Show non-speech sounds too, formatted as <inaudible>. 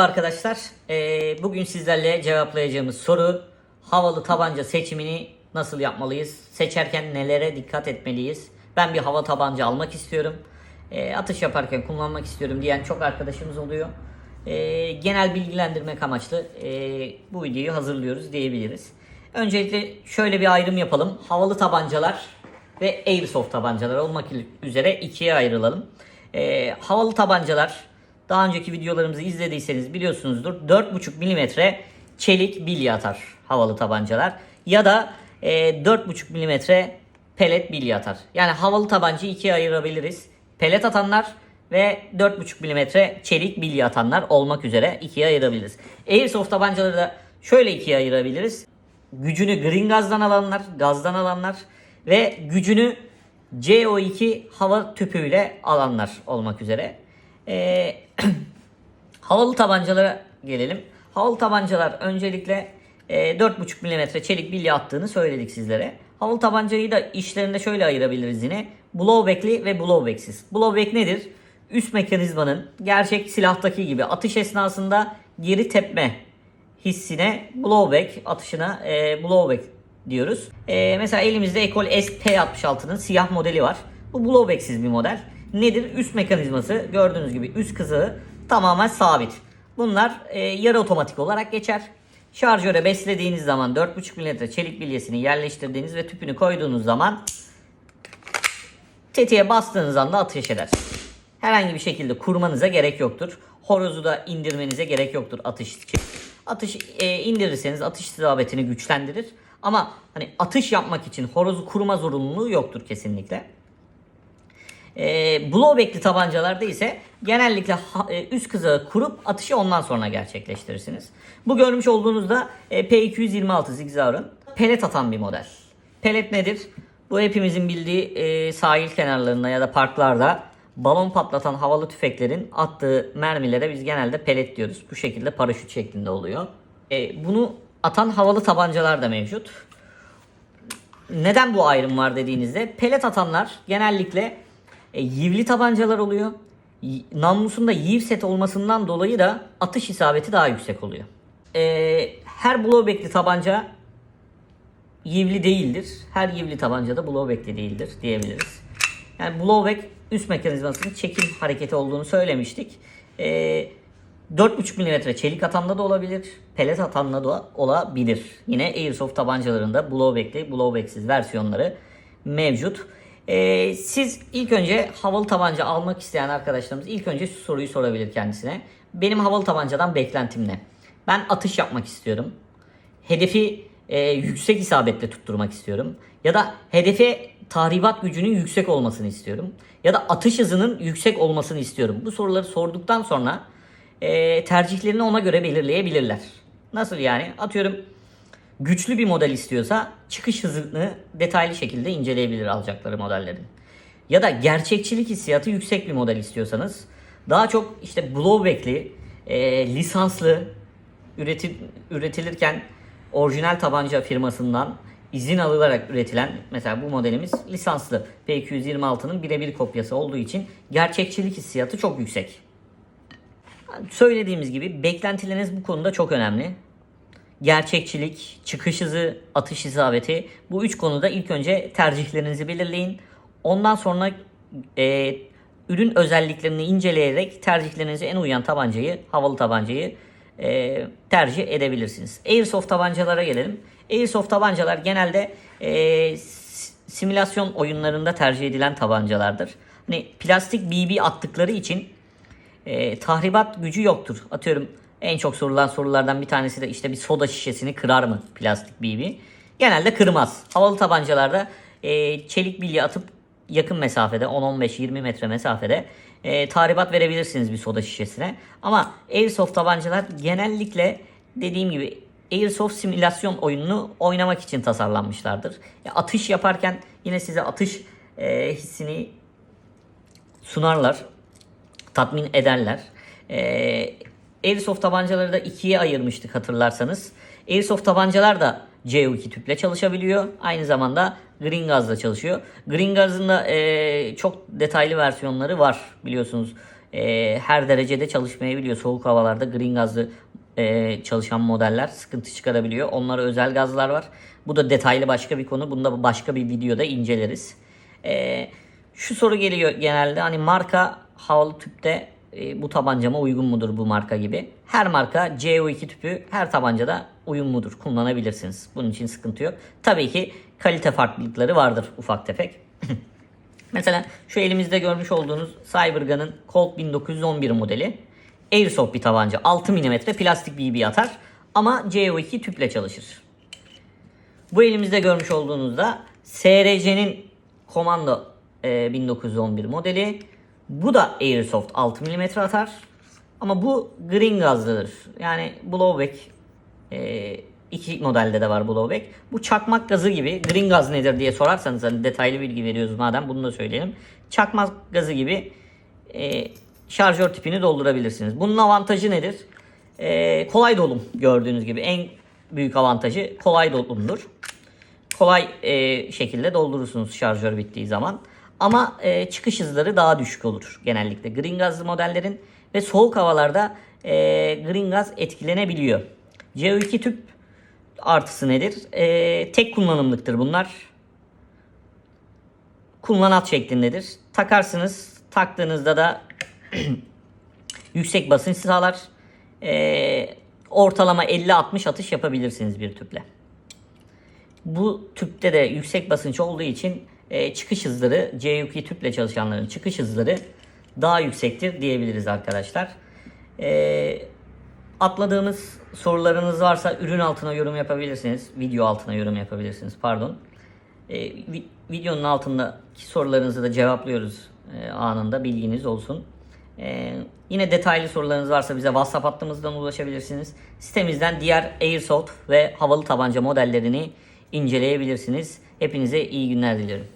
arkadaşlar. Ee, bugün sizlerle cevaplayacağımız soru havalı tabanca seçimini nasıl yapmalıyız? Seçerken nelere dikkat etmeliyiz? Ben bir hava tabanca almak istiyorum. Ee, atış yaparken kullanmak istiyorum diyen çok arkadaşımız oluyor. Ee, genel bilgilendirmek amaçlı ee, bu videoyu hazırlıyoruz diyebiliriz. Öncelikle şöyle bir ayrım yapalım. Havalı tabancalar ve airsoft tabancalar olmak üzere ikiye ayrılalım. Ee, havalı tabancalar daha önceki videolarımızı izlediyseniz biliyorsunuzdur 4,5 milimetre çelik bilye atar havalı tabancalar ya da e, 4,5 milimetre pelet bilye atar. Yani havalı tabancayı ikiye ayırabiliriz. Pelet atanlar ve 4,5 milimetre çelik bilye atanlar olmak üzere ikiye ayırabiliriz. Airsoft tabancaları da şöyle ikiye ayırabiliriz. Gücünü green gazdan alanlar, gazdan alanlar ve gücünü CO2 hava tüpüyle alanlar olmak üzere. Ee, <clears throat> havalı tabancalara gelelim. Havalı tabancalar öncelikle e, 4,5 mm çelik bilye attığını söyledik sizlere. Havalı tabancayı da işlerinde şöyle ayırabiliriz yine. Blowback'li ve blowback'siz. Blowback nedir? Üst mekanizmanın gerçek silahtaki gibi atış esnasında geri tepme hissine blowback atışına e, blowback diyoruz. E, mesela elimizde Ekol SP66'nın siyah modeli var. Bu blowback'siz bir model. Nedir? Üst mekanizması gördüğünüz gibi üst kızağı tamamen sabit. Bunlar e, yarı otomatik olarak geçer. Şarjöre beslediğiniz zaman 4,5 mm çelik bilyesini yerleştirdiğiniz ve tüpünü koyduğunuz zaman tetiğe bastığınız anda ateş eder. Herhangi bir şekilde kurmanıza gerek yoktur. Horozu da indirmenize gerek yoktur atış için. Atış e, indirirseniz atış isabetini güçlendirir. Ama hani atış yapmak için horozu kurma zorunluluğu yoktur kesinlikle. E, blowback'li tabancalarda ise genellikle e, üst kızağı kurup atışı ondan sonra gerçekleştirirsiniz. Bu görmüş olduğunuzda e, P226 Zigzauer'ın pelet atan bir model. Pelet nedir? Bu hepimizin bildiği e, sahil kenarlarında ya da parklarda balon patlatan havalı tüfeklerin attığı mermilere biz genelde pelet diyoruz. Bu şekilde paraşüt şeklinde oluyor. E, bunu atan havalı tabancalar da mevcut. Neden bu ayrım var dediğinizde pelet atanlar genellikle e, yivli tabancalar oluyor. Namlusunda yiv set olmasından dolayı da atış isabeti daha yüksek oluyor. E, her blowback'li tabanca yivli değildir. Her yivli tabanca da blowback'li değildir diyebiliriz. Yani blowback üst mekanizmasının çekim hareketi olduğunu söylemiştik. E, 4,5 mm çelik atanda da olabilir, pelet atanda da olabilir. Yine Airsoft tabancalarında blowback'li, blowback'siz versiyonları mevcut. Ee, siz ilk önce havalı tabanca almak isteyen arkadaşlarımız ilk önce şu soruyu sorabilir kendisine. Benim havalı tabancadan beklentim ne? Ben atış yapmak istiyorum. Hedefi e, yüksek isabetle tutturmak istiyorum. Ya da hedefe tahribat gücünün yüksek olmasını istiyorum. Ya da atış hızının yüksek olmasını istiyorum. Bu soruları sorduktan sonra e, tercihlerini ona göre belirleyebilirler. Nasıl yani? Atıyorum güçlü bir model istiyorsa çıkış hızını detaylı şekilde inceleyebilir alacakları modellerin. Ya da gerçekçilik hissiyatı yüksek bir model istiyorsanız daha çok işte blowback'li, e, lisanslı üreti, üretilirken orijinal tabanca firmasından izin alınarak üretilen mesela bu modelimiz lisanslı P226'nın birebir kopyası olduğu için gerçekçilik hissiyatı çok yüksek. Söylediğimiz gibi beklentileriniz bu konuda çok önemli. Gerçekçilik, çıkış hızı, atış isabeti bu üç konuda ilk önce tercihlerinizi belirleyin. Ondan sonra e, ürün özelliklerini inceleyerek tercihlerinize en uyan tabancayı, havalı tabancayı e, tercih edebilirsiniz. Airsoft tabancalara gelelim. Airsoft tabancalar genelde e, simülasyon oyunlarında tercih edilen tabancalardır. Hani plastik BB attıkları için e, tahribat gücü yoktur. Atıyorum en çok sorulan sorulardan bir tanesi de işte bir soda şişesini kırar mı plastik BB? Genelde kırmaz. Havalı tabancalarda e, çelik bilye atıp yakın mesafede 10-15-20 metre mesafede e, tahribat verebilirsiniz bir soda şişesine. Ama Airsoft tabancalar genellikle dediğim gibi Airsoft simülasyon oyununu oynamak için tasarlanmışlardır. Ya, atış yaparken yine size atış e, hissini sunarlar tatmin ederler. Ee, Airsoft tabancaları da ikiye ayırmıştık hatırlarsanız. Airsoft tabancalar da CO2 tüple çalışabiliyor. Aynı zamanda Green Gaz'la çalışıyor. Green Gaz'ın da ee, çok detaylı versiyonları var biliyorsunuz. e, her derecede çalışmayabiliyor. Soğuk havalarda green gazlı e, çalışan modeller sıkıntı çıkarabiliyor. Onlara özel gazlar var. Bu da detaylı başka bir konu. Bunu da başka bir videoda inceleriz. E, şu soru geliyor genelde hani marka havalı tüpte e, bu tabancama uygun mudur bu marka gibi. Her marka CO2 tüpü her tabancada uygun mudur kullanabilirsiniz. Bunun için sıkıntı yok. Tabii ki kalite farklılıkları vardır ufak tefek. <laughs> Mesela şu elimizde görmüş olduğunuz Cybergun'ın Colt 1911 modeli. Airsoft bir tabanca. 6 mm plastik BB atar. Ama CO2 tüple çalışır. Bu elimizde görmüş olduğunuzda SRC'nin Commando e, 1911 modeli. Bu da Airsoft 6 mm atar. Ama bu green gazlıdır. Yani blowback e, iki modelde de var blowback. Bu çakmak gazı gibi. Green gaz nedir diye sorarsanız hani detaylı bilgi veriyoruz madem bunu da söyleyelim. Çakmak gazı gibi e, şarjör tipini doldurabilirsiniz. Bunun avantajı nedir? E, kolay dolum gördüğünüz gibi. En büyük avantajı kolay dolumdur kolay e, şekilde doldurursunuz şarjör bittiği zaman. Ama e, çıkış hızları daha düşük olur genellikle green gazlı modellerin ve soğuk havalarda e, green gaz etkilenebiliyor. CO2 tüp artısı nedir? E, tek kullanımlıktır bunlar. Kullanat şeklindedir. Takarsınız. Taktığınızda da <clears throat> yüksek basınç sağlar. E, ortalama 50-60 atış yapabilirsiniz bir tüple. Bu tüpte de yüksek basınç olduğu için e, çıkış hızları C2 tüple çalışanların çıkış hızları daha yüksektir diyebiliriz arkadaşlar. E, atladığımız sorularınız varsa ürün altına yorum yapabilirsiniz. Video altına yorum yapabilirsiniz. Pardon. E, vi- videonun altındaki sorularınızı da cevaplıyoruz e, anında bilginiz olsun. E, yine detaylı sorularınız varsa bize WhatsApp hattımızdan ulaşabilirsiniz. Sitemizden diğer Airsoft ve havalı tabanca modellerini inceleyebilirsiniz. Hepinize iyi günler diliyorum.